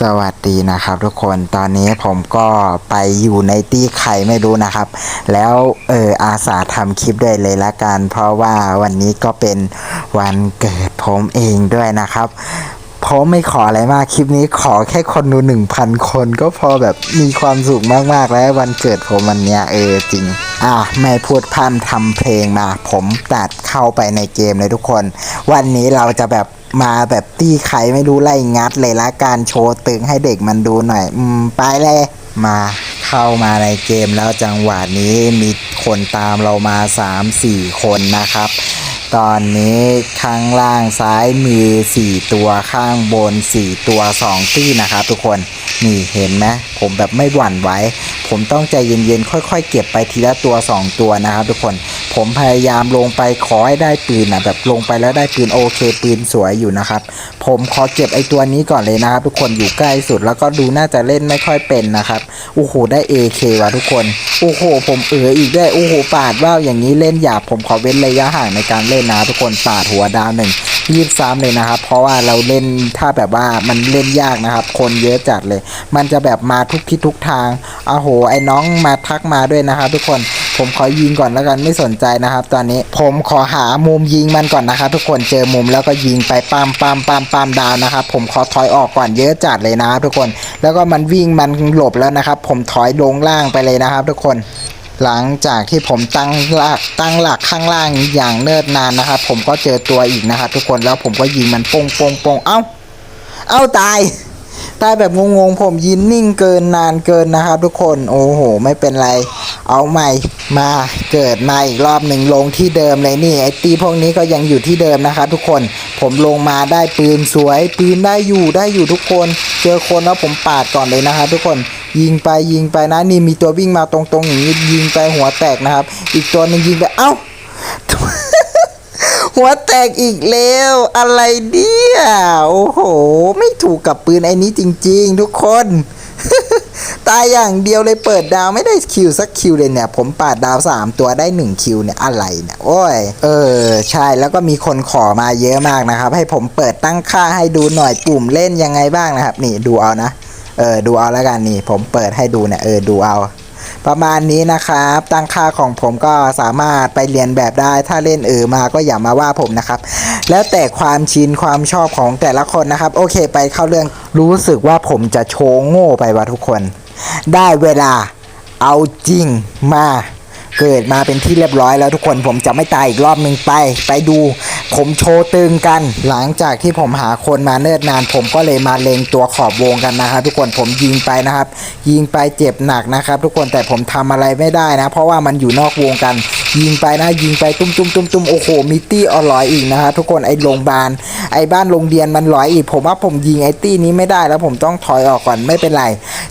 สวัสดีนะครับทุกคนตอนนี้ผมก็ไปอยู่ในตี้ไข่ไม่รู้นะครับ แล้วเอออาสาทำคลิปด้วยเลยละกัน เพราะว่าวันนี้ก็เป็นวันเกิดผมเองด้วยนะครับผมไม่ขออะไรมากคลิปนี้ขอแค่คนดูหนึ่งพันคนก็พอแบบมีความสุขมากๆแล้ววันเกิดผมวันเนี้ยเออจริง อะไม่พูดพร่ำทำเพลงมา ผมตัดเข้าไปในเกมเลยทุกคน วันนี้เราจะแบบ มาแบบตี้ใครไม่รู้ไล่งัดเลยละการโชว์ตึงให้เด็กมันดูหน่อย อืม ไปเลยมาเข้ามาในเกมแล้วจังหวะนี้มีคนตามเรามา 3-4 คนนะครับ ตอนนี้ข้างล่างซ้ายมี 4 ตัวข้างบน 4 ตัว2ตี้นะครับทุกคนนี่เห็นไหมผมแบบไม่หวั่นไหวผมต้องใจเย็นๆค่อย ๆ เก็บไปทีละตัว 2 ตัวนะครับทุกคน ผมพยายามลงไปขอให้ได้ปืนนะแบบลงไปแล้วได้ปืนโอเคปืนสวยอยู่นะครับ ผมขอเก็บไอตัวนี้ก่อนเลยนะครับ ทุกคนอยู่ใกล้สุดแล้วก็ดูน่าจะเล่นไม่ค่อยเป็นนะครับโอ้โหได้ AK ว่ะทุกคนโอ้โห ผมเอออีกได้โอ้โหปาดว่าวอย่างนี้เล่นหยาบผมขอเว้นระยะห่างในการเล่นนะทุกคนปาดหัวดาวหนึ่ง ยีบซ้ำเลยนะครับ เพราะว่าเราเล่นถ้าแบบว่ามันเล่นยากนะครับ คนเยอะจัดเลย มันจะแบบมาทุกทิศทุกทางอ้โห ไอ้น้องมาทักมาด้วยนะครับ ทุกคนผมขอยิงก่อนแล้วกันไม่สนใจนะครับ ตอนนี้ผมขอหามุมยิงมันก่อนนะครับ ทุกคนเจอมุมแล้วก็ยิงไปปามปามปามปามดาวนะครับ ผมขอถอยออกก่อนเยอะจัดเลยนะครับทุกคน แล้วก็มันวิ่งมันหลบแล้วนะครับ ผมถอยลงล่างไปเลยนะครับ ทุกคน หลังจากที่ผมตั้งหลักตั้งหลักข้างล่างอย่างเนิ่นนานนะครับผมก็เจอตัวอีกนะครับทุกคนแล้วผมก็ยิงมันปงปงปงเอ้า เอ้าตายตายแบบงงๆผมยินนิ่งเกินนานเกินนะครับ ทุกคนโอ้โห ไม่เป็นไร เอาใหม่มาเกิดมาอีกรอบหนึ่งลงที่เดิมเลยนี่ไอตีพวกนี้ก็ยังอยู่ที่เดิมนะครับ ทุกคนผมลงมาได้ปืนสวย ปืนได้อยู่ได้อยู่ทุกคน เจอคนแล้วผมปาดก่อนเลยนะครับทุกคน ยิงไปยิงไปนะนี่มีตัววิ่งมาตรงๆอย่างนี้ยิงไปหัวแตกนะครับ อีกตัวหนึ่งยิงไปเอ้า หัวแตกอีกแล้วอะไรเนี่ยโอ้โห ไม่ถูกกับปืนไอ้นี้จริง ๆ ทุกคนตายอย่างเดียวเลยเปิดดาวไม่ได้คิวสักคิวเลยเนี่ย ผมปาดดาว 3 ตัวได้ 1 คิวเนี่ยอะไรเนี่ย โอ้ย เออ ใช่แล้วก็มีคนขอมาเยอะมากนะครับ ให้ผมเปิดตั้งค่าให้ดูหน่อยปุ่มเล่นยังไงบ้างนะครับ นี่ดูเอานะ เออดูเอาแล้วกันนี่ ผมเปิดให้ดูเนี่ยเออดูเอา ประมาณนี้นะครับ ตั้งค่าของผมก็สามารถไปเรียนแบบได้ ถ้าเล่นเออมาก็อย่ามาว่าผมนะครับ แล้วแต่ความชินความชอบของแต่ละคนนะครับ โอเคไปเข้าเรื่องรู้สึกว่าผมจะโชว์โง่ไปว่ะทุกคน ได้เวลาเอาจริงมาเกิดมาเป็นที่เรียบร้อยแล้วทุกคนผมจะไม่ตายอีกรอบหนึ่งไป ไปดู ผมโชว์ตึงกัน หลังจากที่ผมหาคนมาเนิ่นนาน ผมก็เลยมาเลงตัวขอบวงกันนะครับทุกคนผมยิงไปนะครับ ยิงไปเจ็บหนักนะครับ ทุกคนแต่ผมทำอะไรไม่ได้นะ เพราะว่ามันอยู่นอกวงกัน ยิงไปนะยิงไปตุ้มตุ้มตุ้มตุ้มโอ้โหมิตี้อร่อยอีกนะครับทุกคนไอ้โรงพยาบาลไอ้บ้านโรงเรียนมันร้อยอีก ผมว่าผมยิงไอ้ตี้นี้ไม่ได้แล้วผมต้องถอยออกก่อนไม่เป็นไร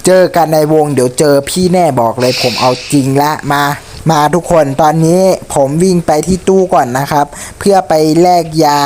เจอกันในวงเดี๋ยวเจอพี่แน่บอกเลยผมเอาจริงละมา มาทุกคนตอนนี้ผมวิ่งไปที่ตู้ก่อนนะครับ เพื่อไปแลกยา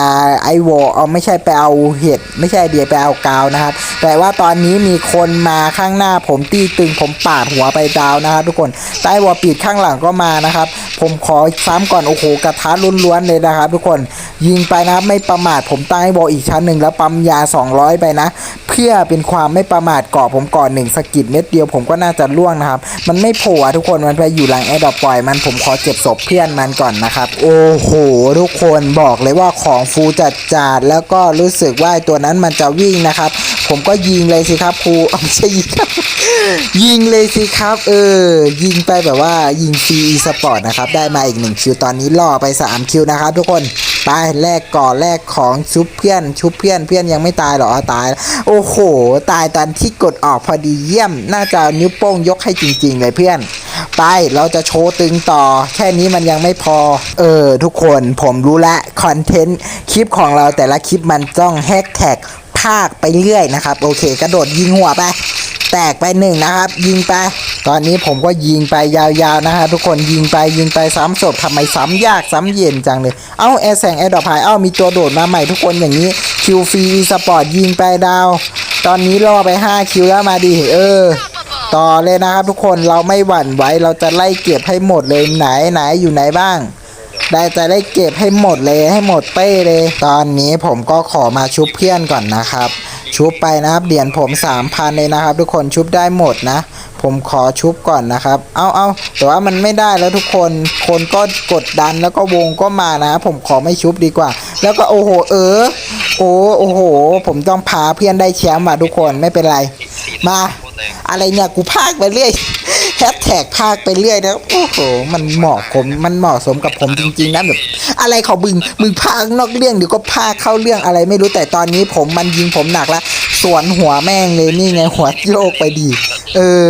ไอวอเอาไม่ใช่ไปเอาเห็ดไม่ใช่เดียวไปเอากาวนะครับ แต่ว่าตอนนี้มีคนมาข้างหน้าผมตีตึงผมปาดหัวไปดาวนะครับ ทุกคนใต้วอปิดข้างหลังก็มานะครับ ผมขอซ้ำก่อนโอ้โหกระทะล้วนๆเลยนะครับ ทุกคนยิงไปนะไม่ประมาทผมตั้งไอ้วออีกชั้นหนึ่งแล้วปั๊มยา 200 ไปนะ เพื่อเป็นความไม่ประมาทเกาะผมก่อนหนึ่งสกิดเม็ดเดียวผมก็น่าจะล่วงนะครับ มันไม่โผล่ทุกคนมันไปอยู่หลังแอร์ดอปปล่อยมันผมขอเจ็บศพเพื่อนมันก่อนนะครับ โอ้โหทุกคนบอกเลยว่าของฟูจัดจาดแล้วก็รู้สึกว่าตัวนั้นมันจะวิ่งนะครับ ผมก็ยิงเลยสิครับครูเอาไม่ใช่ยิงครับยิงเลยสิครับ เออ ยิงไปแบบว่ายิงฟรีสปอร์ตนะครับ ได้มาอีกหนึ่งคิวตอนนี้ล่อไป3คิวนะครับทุกคนไปแลกก่อแลกของชุบเพื่อน ชุบเพื่อนเพื่อนยังไม่ตายหรอตาย โอ้โห ตายตอนที่กดออกพอดีเยี่ยม น่าจะนิ้วโป้งยกให้จริง ๆ เลยเพื่อน ไปเราจะโชว์ตึงต่อ แค่นี้มันยังไม่พอ เออ ทุกคนผมรู้ละคอนเทนต์คลิปของเราแต่ละคลิปมันต้องแฮชแท็กภาคไปเรื่อยนะครับ โอเค กระโดดยิงหัวไปแตกไปหนึ่งนะครับ ยิงไป ตอนนี้ผมก็ยิงไปยาวๆนะครับทุกคนยิงไปยิงไปซ้ำศพทำไมซ้ำยากซ้ำเย็นจังเลย เอ้าแอร์แสงแอร์ดอปายเอ้ามีตัวโดดมาใหม่ทุกคนอย่างนี้คิวฟรีสปอร์ตยิงไปดาว ตอนนี้ล่อไป 5 คิวแล้วมาดิเออ ต่อเลยนะครับทุกคนเราไม่หวั่นไหวเราจะไล่เก็บให้หมดเลยไหนไหนอยู่ไหนบ้าง ได้จะได้เก็บให้หมดเลยให้หมดเป้เลย ตอนนี้ผมก็ขอมาชุบเพื่อนก่อนนะครับ ชุบไปนะครับเหรียญผมสามพันเลยนะครับ ทุกคนชุบได้หมดนะ ผมขอชุบก่อนนะครับ เอาเอาแต่ว่ามันไม่ได้แล้วทุกคนคนก็กดดันแล้วก็วงก็มานะ ผมขอไม่ชุบดีกว่า แล้วก็โอ้โหเออโอ้โอ้โห ผมต้องพาเพื่อนได้แชมป์อะทุกคนไม่เป็นไรมา อะไรเนี่ยกูพากไปเรื่อยแฮชแท็กพากไปเรื่อยนะโอ้โหมันเหมาะผมมันเหมาะสมกับผมจริงๆนะแบบอะไรเขาบึงมึงพากนอกเรื่องเดี๋ยวก็พากเข้าเรื่องอะไรไม่รู้แต่ตอนนี้ผมมันยิงผมหนักละสวนหัวแม่งเลยนี่ไงหัวโยกไปดี เออ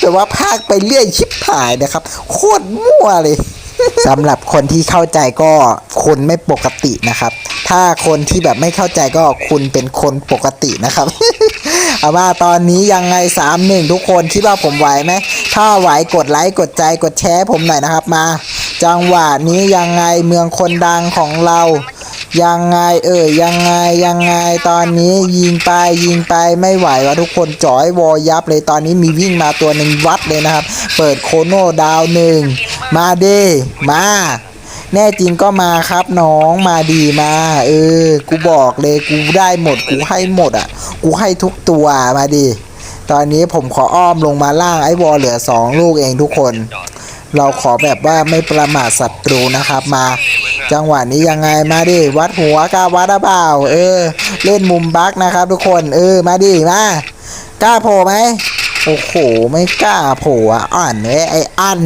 แต่ว่าพากไปเรื่อยชิบหายนะครับ โคตรมั่วเลยสำหรับคนที่เข้าใจก็คุณไม่ปกตินะครับ ถ้าคนที่แบบไม่เข้าใจก็คุณเป็นคนปกตินะครับ เอาว่าตอนนี้ยังไงสามหนึ่งทุกคนคิดว่าผมไหวไหมถ้าไหวกดไลค์กดใจกดแชร์ผมหน่อยนะครับมา จังหวะนี้ยังไงเมืองคนดังของเรายังไงเอ่ยยังไงยังไงตอนนี้ยิงไปยิงไปไม่ไหววะทุกคนจอยวอยับเลยตอนนี้มีวิ่งมาตัวหนึ่งวัดเลยนะครับ เปิดโคโน่ดาวหนึ่งมาเดมา แน่จริงก็มาครับน้องมาดีมา เออ กูบอกเลยกูได้หมดกูให้หมดอะ กูให้ทุกตัวมาดิตอนนี้ผมขออ้อมลงมาล่างไอ้วอลเหลือสองลูกเองทุกคน เราขอแบบว่าไม่ประมาทศัตรูนะครับมา จังหวะนี้ยังไงมาดิวัดหัวกล้าวัดหรือเปล่าเออ เล่นมุมบักนะครับ ทุกคน เออมาดิมากล้าโผล่ไหมโอ้โหไม่กล้าโผล่อะอ่อนเว้ยไอ้อัน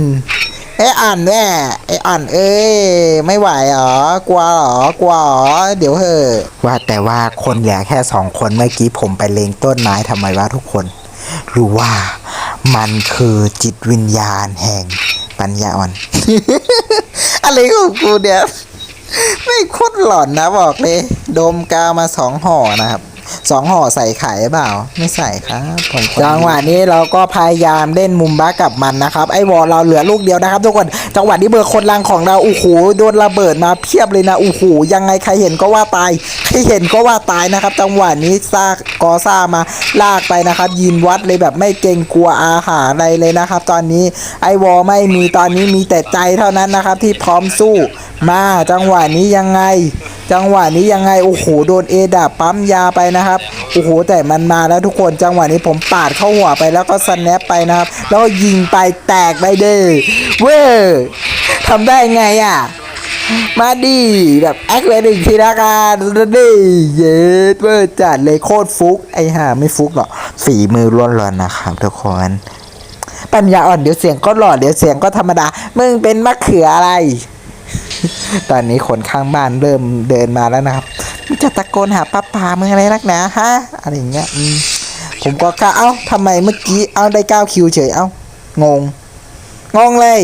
ไอ้อันแน่ไอ้อันเอ้ยไม่ไหวเหรอกลัวเหรอกลัวเหรอเดี๋ยวเหอะว่าแต่ว่าคนเหลือแค่สองคนเมื่อกี้ผมไปเลงต้นไม้ทำไมวะทุกคนรู้ว่ามันคือจิตวิญญาณแห่งปัญญาอ่อน อะไรของกูเนี่ยไม่โคตรหลอนนะบอกเลย ดมกาวมาสองห่อนะครับ สองห่อใส่ไข่เปล่า ไม่ใส่ครับผมจังหวะนี้เราก็พยายามเล่นมุมบ้ากับมันนะครับ ไอ้วอลเราเหลือลูกเดียวนะครับทุกคน จังหวะนี้เบอร์คนลังของเราโอ้โหโดนระเบิดมาเพียบเลยนะโอ้โหยังไงใครเห็นก็ว่าตายใครเห็นก็ว่าตายนะครับ จังหวะนี้ซากกอซ่ามาลากไปนะครับ ยินวัดเลยแบบไม่เกรงกลัวอาหารอะไรเลยนะครับ ตอนนี้ไอ้วอลไม่มีตอนนี้มีแต่ใจเท่านั้นนะครับ ที่พร้อมสู้มาจังหวะนี้ยังไง จังหวะนี้ยังไงโอ้โหโดนเอดาปั๊มยาไปนะครับโอ้โหแต่มันมาแล้วทุกคนจังหวะนี้ผมปาดเข้าหัวไปแล้วก็สแนปไปนะครับ แล้วก็ยิงไปแตกไปเด้อเว้ยทำได้ไงอะมาดีแบบแอคเลยหนึ่งทีละกันดิเย็ดเวอร์จัดเลยโคตรฟุก ไอ้ห่าไม่ฟุกหรอกฝีมือล้วนๆนะครับทุกคนปัญญาอ่อนเดี๋ยวเสียงก็หล่อเดี๋ยวเสียงก็ธรรมดา มึงเป็นมะเขืออะไร ตอนนี้คนข้างบ้านเริ่มเดินมาแล้วนะครับมึงจะตะโกนหาป้าป่ามึงอะไรนักหนาฮะอะไรอย่างเงี้ยผมก็กล้าเอ้าทำไมเมื่อกี้เอาได้เก้าคิวเฉยเอ้างงงงเลย